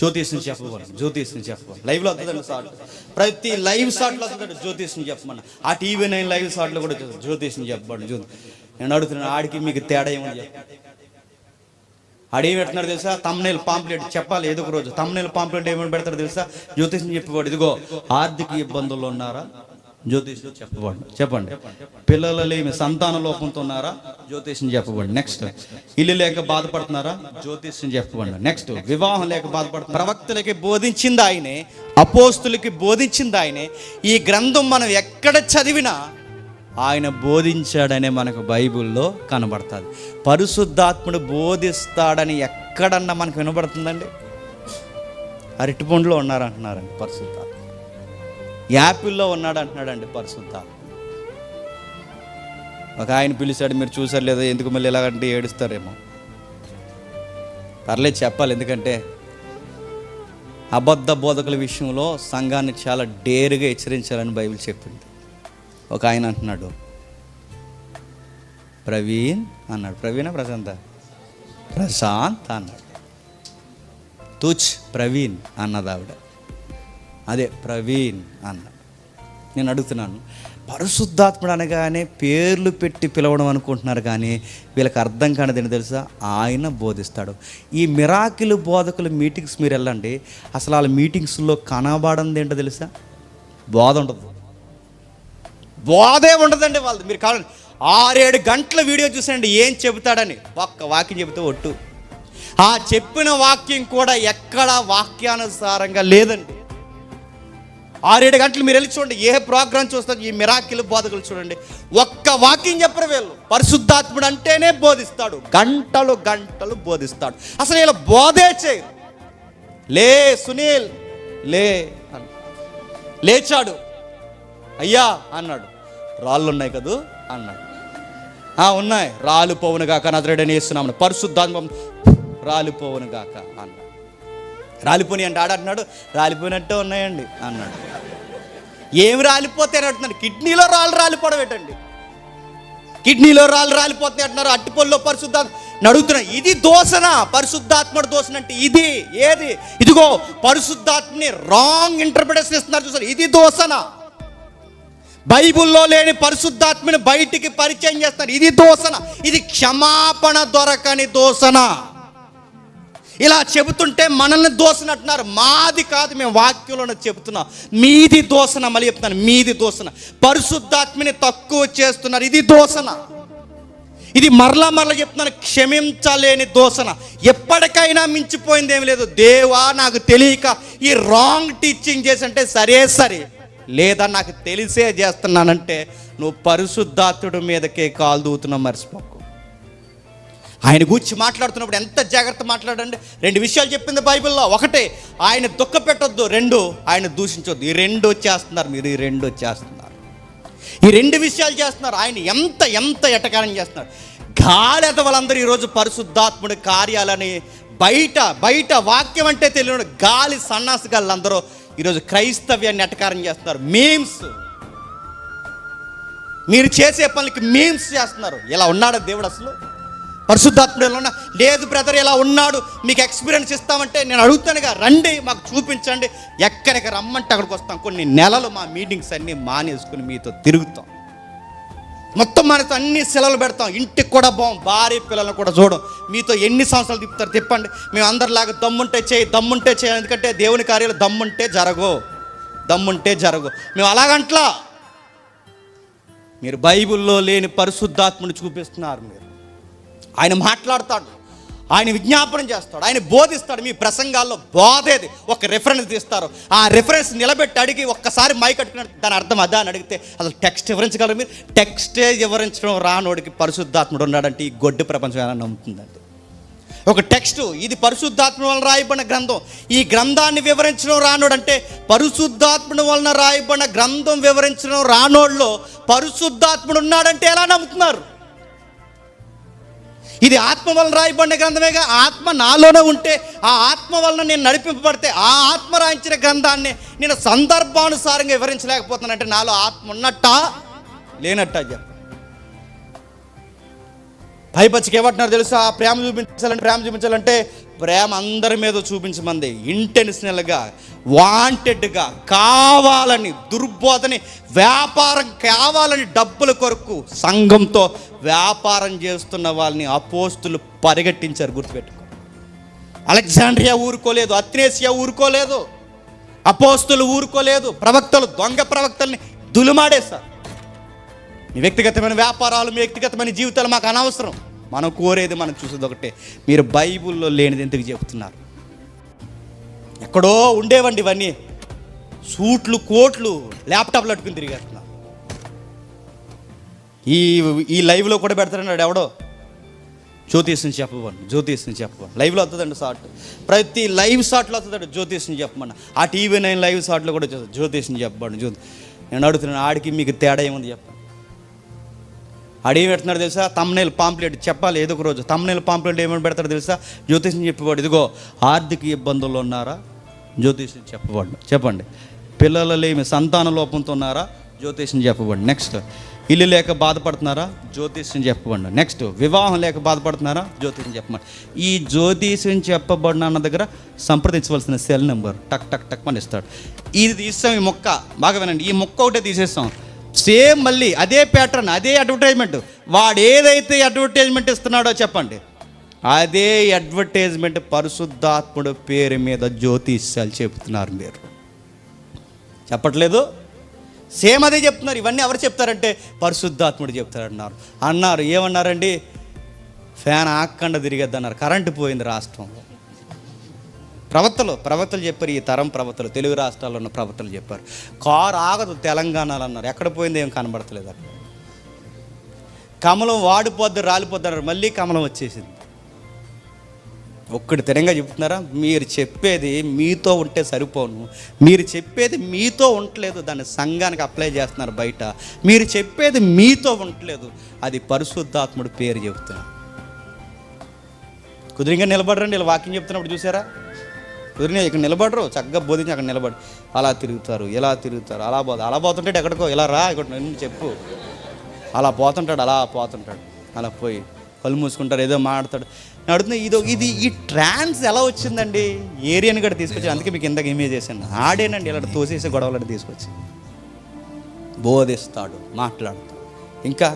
జ్యోతిష్ని జ్యోతిష్ నుంచి చెప్పమని లైవ్లో వస్తుందండి షార్ట్ ప్రతి లైవ్ షాట్లో వస్తుందండి నుంచి చెప్పమని. ఆ టీవీ నైన్ లైవ్ షాట్లో కూడా జ్యోతిష్ని చెప్పండి జ్యోతి నేను అడుగుతున్నాను ఆడికి మీకు తేడా ఏమని చెప్పండి ఆడేం పెడుతున్నారు తెలుసా? తమ్నేల్ పాంప్లెట్ చెప్పాలి ఏదో ఒక రోజు. తమ్నేల్ పాంప్లెట్ ఏమని పెడతారు తెలుసా? జ్యోతిష్ని చెప్పేవాడు ఇదిగో ఆర్థిక ఇబ్బందుల్లో ఉన్నారా? జ్యోతిష్లో చెప్పబడి చెప్పండి. పిల్లలు లేమి సంతాన లోపంతో ఉన్నారా జ్యోతిష్ని చెప్పబడి నెక్స్ట్. ఇల్లు లేక బాధపడుతున్నారా? జ్యోతిష్ని చెప్పబడి నెక్స్ట్. వివాహం లేక బాధపడుతున్నారు ప్రవక్తలకి బోధించింది ఆయనే అపోస్తులకి బోధించింది ఆయనే. ఈ గ్రంథం మనం ఎక్కడ చదివినా ఆయన బోధించాడనే మనకు బైబిల్లో కనబడుతుంది. పరిశుద్ధాత్ముడు బోధిస్తాడని ఎక్కడన్నా మనకు వినబడుతుందండి? అరటిపండులో ఉన్నారంటున్నారండి పరిశుద్ధాత్మ యాపిల్లో ఉన్నాడు అంటున్నాడండి పరిశుద్ధ ఒక ఆయన పిలిచాడు మీరు చూసారు లేదా ఎందుకు మళ్ళీ ఎలాగంటే ఏడుస్తారేమో. పర్లేదు చెప్పాలి ఎందుకంటే అబద్ధ బోధకుల విషయంలో సంఘాన్ని చాలా డేరుగా హెచ్చరించాలని బైబిల్ చెప్పింది. ఒక ఆయన అంటున్నాడు ప్రవీణ్ అన్నాడు. ప్రవీణ ప్రశాంత? ప్రశాంత్ అన్నాడు. తుచ్ ప్రవీణ్ అన్నది ఆవిడ. అదే ప్రవీణ్ అన్న. నేను అడుగుతున్నాను పరిశుద్ధాత్ముడు అనగానే పేర్లు పెట్టి పిలవడం అనుకుంటున్నారు కానీ వీళ్ళకి అర్థం కానిదని తెలుసా? ఆయన బోధిస్తాడు. ఈ మిరాకిల్ బోధకుల మీటింగ్స్ మీరు వెళ్ళండి అసలు వాళ్ళ మీటింగ్స్లో కనబడంది ఏంటో తెలుసా? బోధ ఉండదు. బోధే ఉండదండి వాళ్ళది. మీరు కావాలండి ఆరేడు గంటల వీడియో చూసండి ఏం చెబుతాడని. ఒక్క వాక్యం చెబితే ఒట్టు. ఆ చెప్పిన వాక్యం కూడా ఎక్కడా వాక్యానుసారంగా లేదండి. ఆరేడు గంటలు మీరు వెళ్ళి చూడండి ఏ ప్రోగ్రామ్ చూస్తారు ఈ మిరాకిల్ బోధకులు చూడండి. ఒక్క వాక్యం చెప్పరు వీళ్ళు. పరిశుద్ధాత్ముడు అంటేనే బోధిస్తాడు గంటలు గంటలు బోధిస్తాడు. అసలు వీళ్ళు బోధే చేయరు. లే సునీల్ లే అన్న లేచాడు. అయ్యా అన్నాడు. రాళ్ళు ఉన్నాయి కదూ? అన్నాడు. ఉన్నాయి. రాలిపోవును గాక నజరేడని వేస్తున్నాము పరిశుద్ధాత్మం రాలిపోవును గాక అన్నాడు. రాలిపోని అంటే ఆడంటున్నాడు రాలిపోయినట్టే ఉన్నాయండి అన్నాడు. ఏమి రాలిపోతాయని అంటున్నాడు. కిడ్నీలో రాళ్ళు రాలిపోవడం ఏంటండి కిడ్నీలో రాళ్ళు రాలిపోతాయి అంటున్నారు. అట్టిపొల్లో పరిశుద్ధ నడుగుతున్నా ఇది దోషన? పరిశుద్ధాత్మడు దోషన అంటే ఇది ఏది? ఇదిగో పరిశుద్ధాత్మని రాంగ్ ఇంటర్ప్రిటేషన్ ఇస్తున్నారు చూసారు? ఇది దోషణ బైబిల్లో లేని పరిశుద్ధాత్మని బయటికి పరిచయం చేస్తారు ఇది దోషన? ఇది క్షమాపణ దొరకని దోషన? ఇలా చెబుతుంటే మనల్ని దోషణ అంటున్నారు. మాది కాదు మేము వాక్యంలోనే చెబుతున్నాం. మీది దోషణ మళ్ళీ చెప్తున్నాను మీది దోషణ. పరిశుద్ధాత్మని తక్కువ చేస్తున్నారు. ఇది దోషణ. ఇది మరలా మరలా చెప్తున్నాను క్షమించలేని దోషణ. ఎప్పటికైనా మించిపోయింది ఏమి లేదు. దేవా నాకు తెలియక ఈ రాంగ్ టీచింగ్ చేసి అంటే సరే సరే. లేదా నాకు తెలిసే చేస్తున్నానంటే నువ్వు పరిశుద్ధాత్తుడి మీదకే కాలు దూతున్నావు మర్చిపోకు. ఆయన గూర్చి మాట్లాడుతున్నప్పుడు ఎంత జాగ్రత్త మాట్లాడండి? రెండు విషయాలు చెప్పింది బైబిల్లో. ఒకటే ఆయన దుఃఖ పెట్టొద్దు రెండు ఆయన దూషించొద్దు. ఈ రెండు చేస్తున్నారు మీరు ఈ రెండు చేస్తున్నారు ఈ రెండు విషయాలు చేస్తున్నారు. ఆయన ఎంత ఎంత ఎటకారం చేస్తున్నారు. గాలి వాళ్ళందరూ ఈరోజు పరిశుద్ధాత్ముడి కార్యాలని బయట బయట వాక్యం అంటే తెలియని గాలి సన్నాసి గాళ్ళందరూ ఈరోజు క్రైస్తవ్యాన్ని ఎటకారం చేస్తున్నారు. మీమ్స్. మీరు చేసే పనులకి మీమ్స్ చేస్తున్నారు. ఇలా ఉన్నాడు దేవుడు అసలు? పరిశుద్ధాత్ముడు ఎలా ఉన్నా లేదు బ్రదర్ ఇలా ఉన్నాడు మీకు ఎక్స్పీరియన్స్ ఇస్తామంటే నేను అడుగుతానుగా రండి మాకు చూపించండి. ఎక్కడికి రమ్మంటే అక్కడికి వస్తాం. కొన్ని నెలలు మా మీటింగ్స్ అన్నీ మానేసుకుని మీతో తిరుగుతాం. మొత్తం మనతో అన్ని సెలవులు పెడతాం. ఇంటికి కూడా బాం భార్య పిల్లలను కూడా చూడం. మీతో ఎన్ని సంవత్సరాలు తిప్పుతారు తిప్పండి. మేము అందరిలాగా దమ్ముంటే చేయి దమ్ముంటే చేయాలి ఎందుకంటే దేవుని కార్యాలు దమ్ముంటే జరగవు. దమ్ముంటే జరగవు. మేము అలాగంట్లా. మీరు బైబిల్లో లేని పరిశుద్ధాత్మని చూపిస్తున్నారు మీరు. ఆయన మాట్లాడతాడు. ఆయన విజ్ఞాపనం చేస్తాడు. ఆయన బోధిస్తాడు. మీ ప్రసంగాల్లో బోధేది. ఒక రెఫరెన్స్ తీస్తారు. ఆ రెఫరెన్స్ నిలబెట్టి అడిగి ఒక్కసారి మై కట్టుకున్నాడు. దాని అర్థం అదా అని అడిగితే అసలు టెక్స్ట్ వివరించగలరు మీరు. టెక్స్టే వివరించడం రానోడికి పరిశుద్ధాత్ముడు ఉన్నాడంటే ఈ గొడ్డు ప్రపంచం ఎలా నమ్ముతుందండి? ఒక టెక్స్ట్ ఇది పరిశుద్ధాత్మ వలన రాయబడిన గ్రంథం. ఈ గ్రంథాన్ని వివరించడం రానోడంటే పరిశుద్ధాత్ముడు వలన రాయబడిన గ్రంథం వివరించడం రానోళ్ళలో పరిశుద్ధాత్ముడు ఉన్నాడంటే ఎలా నమ్ముతున్నారు? ఇది ఆత్మ వలన రాయబడిన గ్రంథమేగా? ఆత్మ నాలోనే ఉంటే ఆ ఆత్మ వలన నేను నడిపింపబడితే ఆ ఆత్మ రాయించిన గ్రంథాన్ని నేను సందర్భానుసారంగా వివరించలేకపోతున్నానంటే నాలో ఆత్మ ఉన్నట్ట లేనట్ట చెప్ప. పైపచ్చికి ఏమంటున్నారు తెలుసా ప్రేమ చూపించాలంటే ప్రేమ చూపించాలంటే ప్రేమ అందరి మీద చూపించమంది. ఇంటెన్షనల్గా వాంటెడ్గా కావాలని దుర్బోధని వ్యాపారం కావాలని డబ్బుల కొరకు సంఘంతో వ్యాపారం చేస్తున్న వాళ్ళని అపోస్తులు పరిగెట్టించారు గుర్తుపెట్టుకో. అలెగ్జాండ్రియా ఊరుకోలేదు అత్రేసియా ఊరుకోలేదు అపోస్తులు ఊరుకోలేదు ప్రవక్తలు దొంగ ప్రవక్తల్ని దులుమాడేశారు. మీ వ్యక్తిగతమైన వ్యాపారాలు మీ వ్యక్తిగతమైన జీవితాలు మాకు అనవసరం. మనం కోరేది మనం చూసేది ఒకటే. మీరు బైబిల్లో లేనిది ఎందుకు చెబుతున్నారు? ఎక్కడో ఉండేవండి ఇవన్నీ. సూట్లు కోట్లు ల్యాప్టాప్లు అట్టుకుని తిరిగేస్తున్నారు. ఈ ఈ లైవ్లో కూడా పెడతారన్నాడు ఎవడో? జ్యోతిష్ని చెప్పమని జ్యోతిష్ని చెప్పమని. లైవ్లో వస్తుందండి షార్ట్. ప్రతి లైవ్ షార్ట్లో వస్తుందండి జ్యోతిష్ని చెప్పమని. ఆ టీవీ నైన్ లైవ్ షార్ట్లో కూడా జ్యోతిష్ని చెప్పండి జ్యోతి. నేను అడుగుతున్నాను ఆడికి మీకు తేడా ఏముంది చెప్పండి. ఆడేం పెడుతున్నాడు తెలుసా? తమ్నేల్ పాంప్లెట్ చెప్పాలి ఏదో ఒక రోజు. తమ్నేల్ పాంప్లెట్ ఏమని పెడతాడు తెలుసా? జ్యోతిష్యం చెప్పేవాడు. ఇదిగో ఆర్థిక ఇబ్బందుల్లో ఉన్నారా? జ్యోతిష్యం చెప్పబడి. చెప్పండి. పిల్లల లేమి సంతాన లోపంతో ఉన్నారా? జ్యోతిష్యం చెప్పబడి. నెక్స్ట్ ఇల్లు లేక బాధపడుతున్నారా? జ్యోతిష్యం చెప్పబడి. నెక్స్ట్ వివాహం లేక బాధపడుతున్నారా? జ్యోతిష్యం చెప్పమని ఈ జ్యోతిష్యం చెప్పబడిన అన్న దగ్గర సంప్రదించవలసిన సెల్ నెంబర్. టక్ టక్ టక్ అని ఇస్తాడు. ఇది తీస్తాం ఈ మొక్క. బాగా వినండి. ఈ మొక్క ఒకటే తీసేస్తాం. సేమ్ మళ్ళీ అదే ప్యాటర్న్ అదే అడ్వర్టైజ్మెంట్ వాడు ఏదైతే అడ్వర్టైజ్మెంట్ ఇస్తున్నాడో చెప్పండి. అదే అడ్వర్టైజ్మెంట్ పరిశుద్ధాత్ముడు పేరు మీద జ్యోతిష్యాలు చెప్తున్నారు మీరు. చెప్పట్లేదు? సేమ్ అదే చెప్తున్నారు. ఇవన్నీ ఎవరు చెప్తారంటే పరిశుద్ధాత్ముడు చెప్తారన్నారు. అన్నారు ఏమన్నారండి? ఫ్యాన్ ఆక్కండ తిరిగద్దు అన్నారు కరెంటు పోయింది రాష్ట్రంలో. ప్రవక్తలు ప్రవక్తలు చెప్పారు ఈ తరం ప్రవక్తలు తెలుగు రాష్ట్రాల్లో ఉన్న ప్రవక్తలు చెప్పారు. కారు ఆగదు తెలంగాణలో అన్నారు. ఎక్కడ పోయింది ఏం కనబడతలేదు అక్కడ. కమలం వాడిపోద్దు రాలిపోద్దన్నారు మళ్ళీ కమలం వచ్చేసింది. ఒక్కటి తిరంగా చెప్తున్నారా? మీరు చెప్పేది మీతో ఉంటే సరిపోను. మీరు చెప్పేది మీతో ఉండలేదు. దాన్ని సంఘానికి అప్లై చేస్తున్నారు బయట. మీరు చెప్పేది మీతో ఉండలేదు. అది పరిశుద్ధాత్ముడు పేరు చెబుతున్నారు కుదిరిగా నిలబడరండి. ఇలా వాకింగ్ చెప్తున్నప్పుడు చూసారా? కుదిరిన ఇక్కడ నిలబడరు చక్కగా బోధించి అక్కడ నిలబడి అలా తిరుగుతారు ఇలా తిరుగుతారు అలా పోదు అలా పోతుంటాడు ఎక్కడికో ఇలా రా ఇక్కడ నిన్ను చెప్పు. అలా పోతుంటాడు అలా పోతుంటాడు. అలా పోయి కళ్ళు మూసుకుంటారు ఏదో మాట్లాడు నేను అడుగుతున్నా ఇది ఇది ఈ ట్రాన్స్ ఎలా వచ్చిందండి? ఏరియాని కూడా తీసుకొచ్చి అందుకే మీకు ఇందాక ఇమేజ్ చేశాను. ఆడేనండి ఇలా తోసేసి గొడవలు తీసుకొచ్చి. బోధిస్తాడు మాట్లాడతాడు. ఇంకా